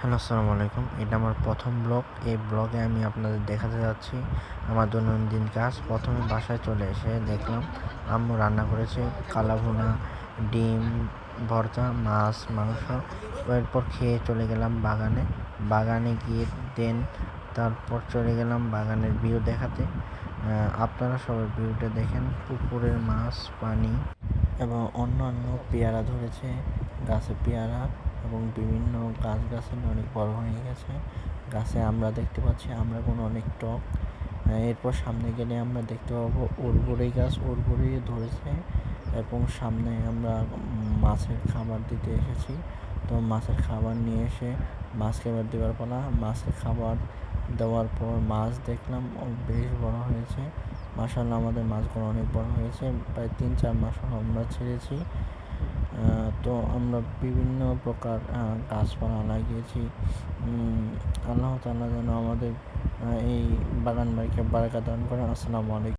Hello, আসসালামু আলাইকুম। এটা আমার প্রথম ব্লগ। এই ব্লগে আমি আপনাদের দেখাতে যাচ্ছি আমার দৈনন্দিন কাজ। প্রথমে বাসায় চলে এসে দেখলাম আম্মু রান্না করেছে কালা ভুনা, ডিম, ভর্তা, মাছ, মাংস। এরপর খেয়ে চলে গেলাম বাগানে। বাগানে গিয়ে দেন, তারপর চলে গেলাম বাগানের ভিউ দেখাতে। আপনারা সবাই ভিউটা দেখেন। পুকুরের মাছ, পানি এবং অন্যান্য পেয়ারা ধরেছে, গাছে পেয়ারা। এবং বিভিন্ন গাছ গাছালি অনেক বড় হয়ে গেছে। গাছে আমরা দেখতে পাচ্ছি, আমরা কোনো অনেক টক। এরপর সামনে গেলে আমরা দেখতে পাবো উরবুড়ি গাছ। উরবুড়ি ধরেছে এবং সামনে আমরা মাছের খাবার দিতে এসেছি। তো মাছের খাবার নিয়ে এসে মাছ এবার দেওয়ার পালা। মাছের খাবার দেওয়ার পর মাছ দেখলাম বেশ বড় হয়েছে। মাসাল্লাহ আমাদের মাছগুলো অনেক বড় হয়েছে। প্রায় তিন চার মাস আমরা ছেড়েছি। তো আমরা বিভিন্ন প্রকার গাছপালা লাগিয়েছি। আল্লাহ তাআলা যেন আমাদের এই বাগান বাড়িকে বারাকা দান করে আসসালামু আলাইকুম।